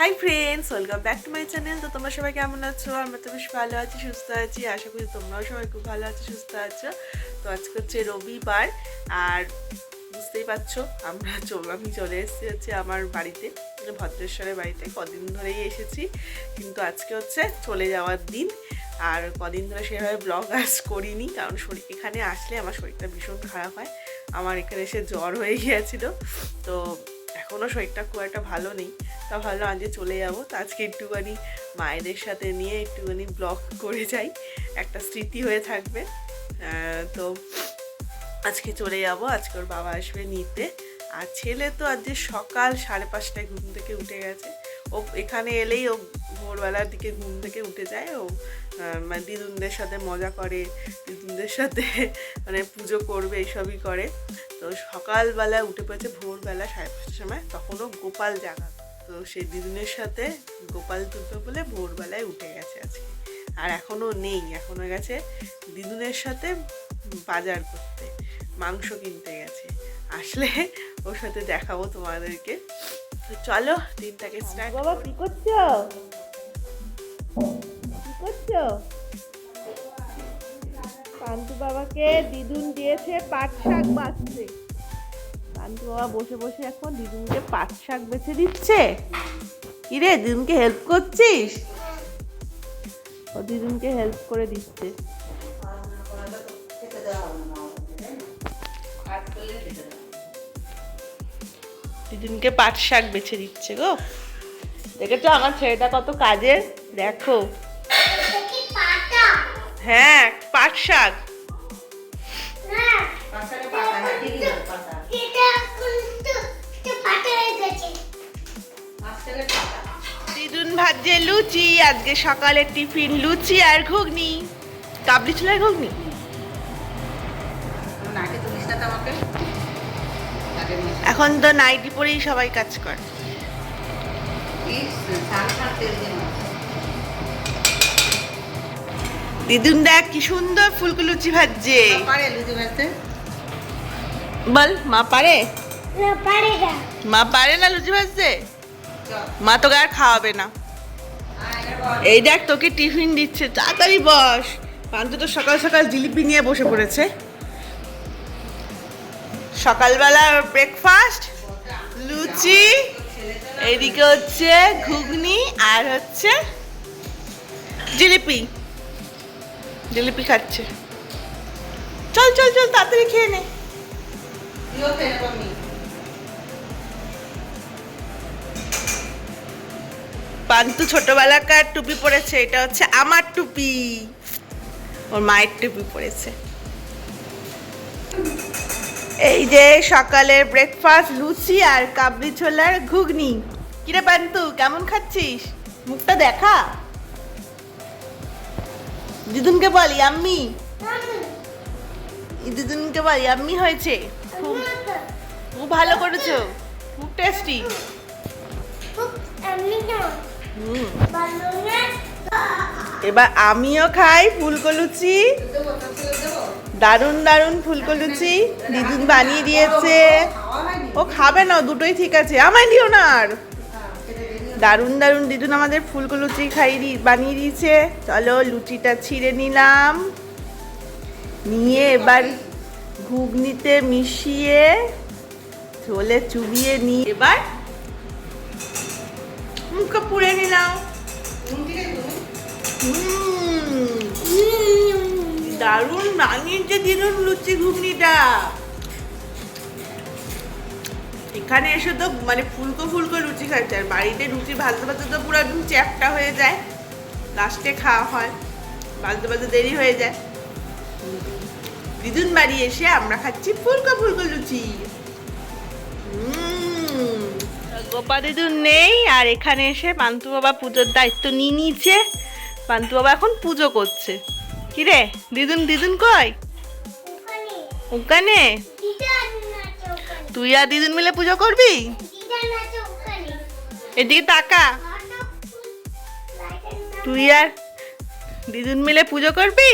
Hi friends welcome back to my channel তো তোমরা সবাই কেমন আছো? আমরা তো বেশ ভালো আছি, সুস্থ আছি। আশা করি তোমরাও সবাই খুব ভালো আছো, সুস্থ আছো। তো আজকে হচ্ছে রবিবার আর বুঝতেই পারছ, আমরা আমি চলে এসেছি হচ্ছে আমার বাড়িতে মানে ভদ্রেশ্বরের বাড়িতে। কদিন ধরেই এসেছি, কিন্তু আজকে হচ্ছে চলে যাওয়ার দিন। আর কদিন ধরে সেভাবে ব্লগ আস করিনি, কারণ শরীর এখানে আসলে আমার শরীরটা ভীষণ খারাপ হয়। আমার এখানে এসে জ্বর হয়ে গিয়েছিল। তো এখনও শরীরটা খুব একটা ভালো নেই। তা ভাবলাম আজকে চলে যাব। তো আজকে একটুখানি মায়েদের সাথে নিয়ে একটুখানি ব্লগ করে যাই। একটা স্মৃতি হয়ে থাকবে। তো আজকে চলে যাব। আজকে ওর বাবা আসবে নিতে। আর ছেলে তো আজকে সকাল সাড়ে পাঁচটায় ঘুম থেকে উঠে গেছে। ও এখানে এলেই ও ভোরবেলার দিকে ঘুম থেকে উঠে যায়। ও দিদুনদের সাথে মজা করে দিদুনদের সাথে মানে পুজো করবে এইসবই করে। তো সকালবেলা উঠে পড়েছে ভোরবেলা সাড়ে পাঁচটার সময় তখনও গোপাল জাগা। তো সেই দিদুনের সাথে গোপাল তুলবে বলে ভোরবেলায় উঠে গেছে আজকে। আর এখনও নেই এখনও গেছে দিদুনের সাথে বাজার করতে মাংস কিনতে গেছে। আসলে ওর সাথে দেখাবো তোমাদেরকে। তো চলো দিনটাকে স্টার্ট বাবা কি করছ? করছ পান্টু বাবাকে দিদুন দিয়েছে পাট শাক বাছতে পান্তু বাবা বসে বসে এখন দিদুনকে পাট শাক বেছে দিচ্ছে। কিরে, দিদুনকে হেল্প করছিস? ও দিদুনকে হেল্প করে দিচ্ছে। দিদুনকে পাট শাক বেছে দিচ্ছে গো। দেখেছ আমার ছেলেটা কত কাজের? দেখো। হ্যাঁ পাট শাক। দিদুন ভাজছে লুচি, আজকে সকালে টিফিন লুচি আর ঘুগনি। কাবলি ছোলার ঘুগনি? এখন তো নাইটি পরেই সবাই কাজ করে। দিদুন দেখ কি সুন্দর ফুলকো লুচি ভাজছে। বল মা পারে? মা পারে না লুচি ভাজতে? মা তোকে আর খাওয়াবে না। এই দেখ তোকে টিফিন দিচ্ছে তাড়াতাড়ি বস। পান্তু তো সকাল সকাল জিলিপি নিয়ে বসে পড়েছে। সকালবেলা ব্রেকফাস্ট লুচি এইদিকে হচ্ছে ঘুগনি আর হচ্ছে জিলিপি। জিলিপি খাচ্ছে। চল চল চল, তাড়াতাড়ি খেয়ে নে। পান্তু ছোটবেলাকার টুপি পরেছে? এটা হচ্ছে আমার টুপি। ওর মায়ের টুপি পরেছে। এই যে সকালের ব্রেকফাস্ট লুচি আর কাবলি ছোলার ঘুগনি। কিরে পান্তু কেমন খাচ্ছিস? মুখটা দেখা? দিদুনকে বলি, আম্মি। দিদুনকে বলি, আম্মি হয়েছে। খুব খুব ভালো করেছ। খুব টেস্টি এবার আমিও খাই ফুলকো লুচি দারুণ দারুণ দিদুন বানিয়ে দিয়েছে। ও খাবে না দুটোই ঠিক আছে। আমায় দিও না আর। দারুণ দারুণ। দিদুন আমাদের ফুলকো লুচি খাইয়ে বানিয়ে দিয়েছে। চলো লুচিটা ছিঁড়ে নিলাম। নিয়ে এবার ঘুগনিতে মিশিয়ে ঝোলে চুবিয়ে নিয়ে এবার মুখে পুড়ে নিলাম। দারুণ বানিয়েছে দিনুন লুচি ঘুগনিটা। এখানে এসে তো মানে ফুলকো ফুলকো লুচি খাচ্ছে আর বাড়িতে লুচি ভাজতে ভাজতে তো পুরো একদম চ্যাপটা হয়ে যায়। লাস্টে খাওয়া হয় ভাজতে ভাজতে দেরি হয়ে যায়। দিদুন বাড়ি এসে আমরা খাচ্ছি ফুলকো ফুলকো লুচি। গোপা দিদুন নেই আর এখানে এসে পান্তু বাবা পুজোর দায়িত্ব নিয়ে নিয়েছে। পান্তু বাবা এখন পুজো করছে। কিরে দিদুন দিদুন কই? ওখানে। তুই আর দিদুন মিলে পুজো করবি? এদিকে তাকা। তুই আর দিদুন মিলে পুজো করবি?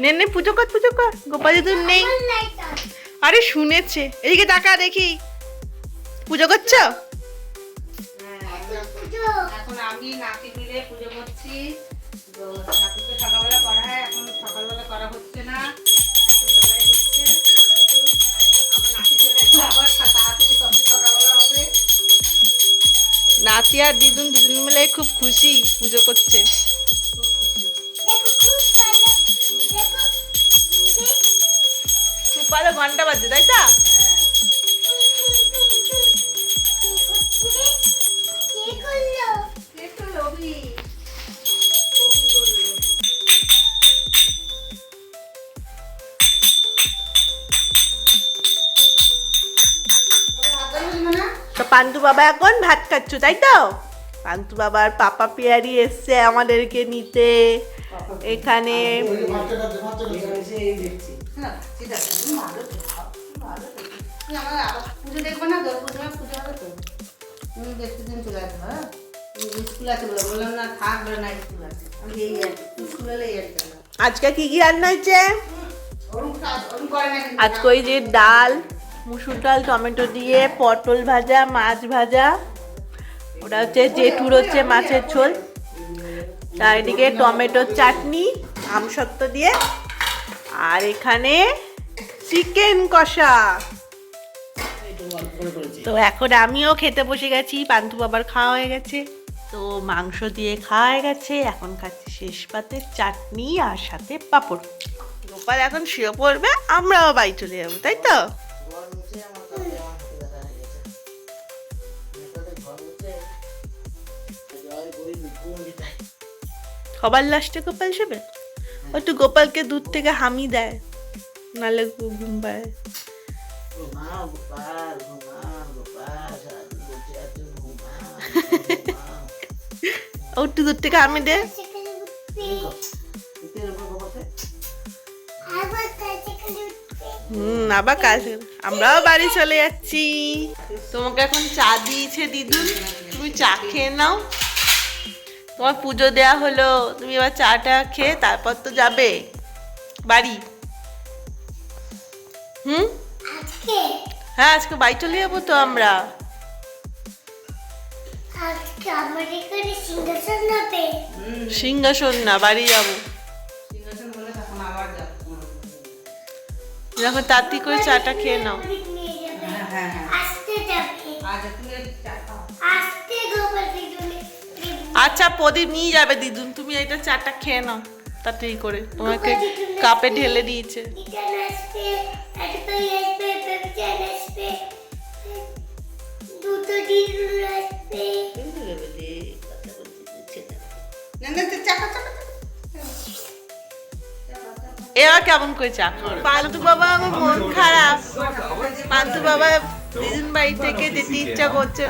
নে নে, পুজো কর পুজো কর। গোপাল দিদুন নেই। আরে, শুনেছে। এদিকে টাকা দেখি। পুজো করছ? এখন আমি নাতি মিলে পুজো খুব খুশি পুজো করছে। খুব ভালো ঘণ্টা বাজছে, তাই তো? পান্তু বাবা এখন ভাত খাচ্ছ, তাই তো? পান্তু বাবার পাপা পেয়ারি এসছে আমাদেরকে নিতে এখানে। আজকে কি কি রান্না হয়েছে। আজকে ওই যে ডাল, মুসুর ডাল, টমেটো দিয়ে, পটল ভাজা, মাছ ভাজা ওটা হচ্ছে জেঠুর হচ্ছে মাছের ঝোল। চারিদিকে টমেটোর চাটনি আমসত্ব দিয়ে। আর এখানে চিকেন কষা। তো এখন আমিও খেতে বসে গেছি, পান্থু বাবার খাওয়া হয়ে গেছে। তো মাংস দিয়ে খাওয়া হয়ে গেছে, এখন খাচ্ছি শেষ পাতে চাটনি আর সাথে পাঁপড়। গোপাল এখন শুয়ে পড়বে, আমরাও বাড়ি চলে যাব, তাই তো? সবার লাস্টে গোপাল শোবে ও তো গোপালকে দূর থেকে হামি দেয় নালে ঘুম পায়। একটু দূর থেকে হামি দে হুম আবার কাজ আমরাও বাড়ি চলে যাচ্ছি। তোমাকে এখন চা দিয়েছে দিদুন তুমি চা খেয়ে নাও। তোমার পুজো দেয়া হলো তুমি এবার চাটা খেয়ে তারপর তো যাবে। বাড়ি। হুম? হ্যাঁ আজকে বাড়ি চলে যাব তো আমরা। আজকে সিংহাসন না বাড়ি যাব। সিংহাসন বলে তখন আবার যাব। যখন তাড়াতাড়ি করে চাটা খেয়ে নাও। যাবে। হ্যাঁ, হ্যাঁ, আচ্ছা প্রদীপ নিয়ে যাবে দিদুন তুমি এটা চাটা খেয়ে নাও তাড়াতাড়ি করে তোমাকে কাপে ঢেলে দিয়েছে। এরা কেমন করে চা পান্তু বাবা আমার মন খারাপ পান্তু বাবা দিদুন বাড়ি থেকে যেতে ইচ্ছা করছে।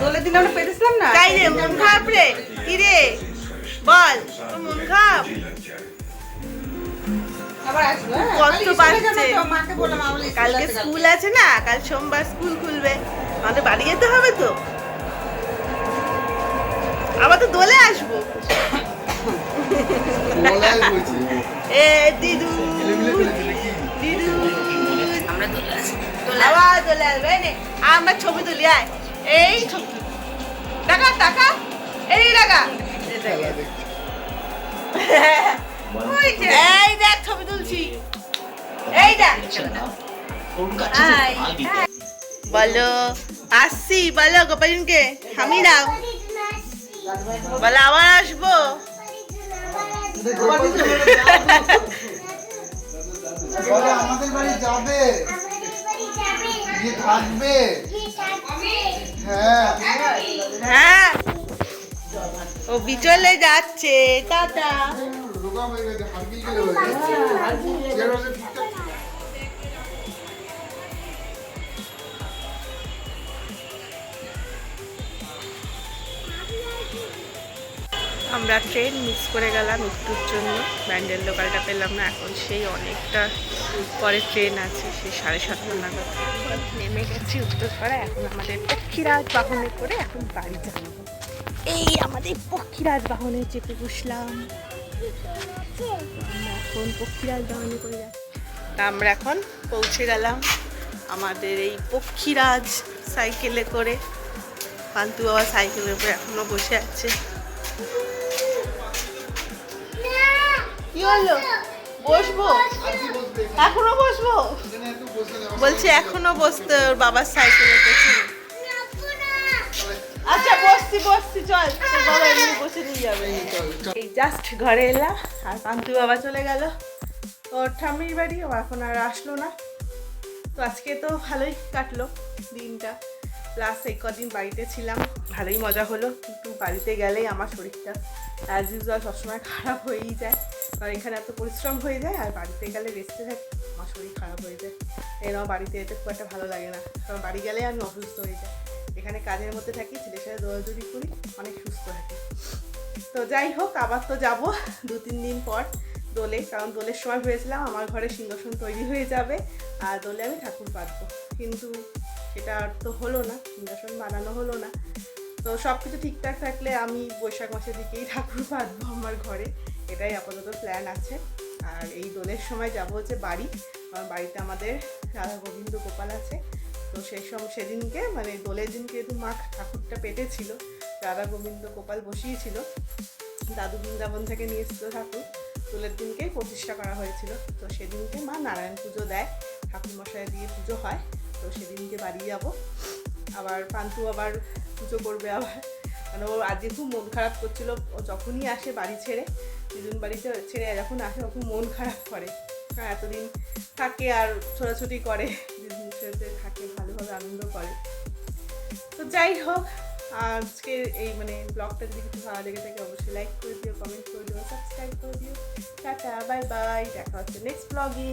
দোলে দিন আমরা পেতেছিলাম না? তাই রে মন খারাপ রে? কি রে? বল মন খারাপ? আবার আসব হ্যাঁ? কষ্ট পাচ্ছে। কালকে স্কুল আছে না? কাল সোমবার স্কুল খুলবে। আমাদের বাড়ি যেতে হবে তো। আবার তো দোলে আসব। এ দিদু দিদু। আবার দোলে আসবে নে, আমরা ছবি তুলি আয়। এই ছবি। টাকা এই দেখ। ছবি তুলছি। এই দেখ। বলো আসছি। বলো গোপালিনকে। হামি দাও বলো আবার আসব। বলে আমাদের বাড়ি যাবে। থাকবে। হ্যাঁ। হ্যাঁ। ও বিচলে যাচ্ছে টাটা। আমরা ট্রেন মিস করে গেলাম একটুর জন্য। ব্যান্ডেল লোকালটা পেলাম না, এখন সেই অনেকটা পরে ট্রেন আছে, সেই সাড়ে সাতটা নাগাদ। নেমে গেছি উত্তরপাড়া এখন আমাদের পক্ষীরাজ বাহনে করে এখন বাড়ি যাব। এই আমাদের পক্ষীরাজ বাহনে চেপে বসলাম। এখন পক্ষীরাজ দহন করে যাচ্ছি। আমরা এখন পৌঁছে গেলাম আমাদের এই পক্ষীরাজ সাইকেলে করে। পান্তু বাবা সাইকেলের উপরে এখনও বসে আছে। কি হলো? বসবো? এখনও বসবো? বলছে এখনও বসতে ওর বাবার সাইকেলের পেছনে আচ্ছা বসছি বসছি, চল। বসে নিয়ে যাবে। এই জাস্ট ঘরে এলাম, আর পান্তু বাবা চলে গেল। ওর ঠাম্মির বাড়ি, ও এখন আর আসলো না। তো আজকে তো ভালোই কাটলো দিনটা। প্লাস এই কদিন বাড়িতে ছিলাম, ভালোই মজা হলো। কিন্তু বাড়িতে গেলেই আমার শরীরটা অ্যাজ ইউজুয়াল সবসময় খারাপ হয়েই যায়। কারণ এখানে এত পরিশ্রম হয়ে যায় আর বাড়িতে গেলে রেস্টে থাকে আমার শরীর খারাপ হয়ে যায়। এরাও বাড়িতে এতে খুব একটা ভালো লাগে না। কারণ বাড়ি গেলে আমি অসুস্থ হয়ে যাই। এখানে কাজের মধ্যে থাকি, ছেলের সাথে দৌড়াদৌড়ি করি, অনেক সুস্থ থাকি। তো যাই হোক, আবার তো যাব দু তিন দিন পর দোলে। কারণ দোলের সময় ভেবেছিলাম আমার ঘরে সিংহাসন তৈরি হয়ে যাবে আর দোলে আমি ঠাকুর পাতবো কিন্তু সেটা আর তো হলো না, সিংহাসন বানানো হলো না। তো সব কিছু ঠিকঠাক থাকলে আমি বৈশাখ মাসের দিকেই ঠাকুর পাতবো আমার ঘরে। এটাই আপাতত প্ল্যান আছে। আর এই দোলের সময় যাব হচ্ছে বাড়ি। আমার বাড়িতে আমাদের রাধা গোবিন্দ গোপাল আছে। তো সেই সব সেদিনকে মানে দোলের দিনকে যেহেতু মা ঠাকুরটা পেটেছিল, রাধা গোবিন্দ গোপাল বসিয়েছিল, দাদু বৃন্দাবন থেকে নিয়ে এসেছিল ঠাকুর। দোলের দিনকে প্রতিষ্ঠা করা হয়েছিল। তো সেদিনকে মা নারায়ণ পুজো দেয়। ঠাকুর মশাই দিয়ে পুজো হয়। তো সেদিনকে বাড়ি যাব। আবার পান্তু আবার পুজো করবে আবার। মানে ও আজকে খুব মন খারাপ করছিল। ও যখনই আসে বাড়ি ছেড়ে দিদুন বাড়িতে ছেড়ে যখন আসে খুব মন খারাপ করে। কারণ এতদিন থাকে আর ছোটাছুটি করে, দিদুন সাথে থাকে, ভালোভাবে আনন্দ করে। তো যাই হোক, আজকে এই মানে ব্লগটা যদি কিছু ভালো লেগে থাকে, অবশ্যই লাইক করে দিও কমেন্ট করে দিও সাবস্ক্রাইব করে দিও। টাটা বাই বাই দেখা হচ্ছে নেক্সট ব্লগে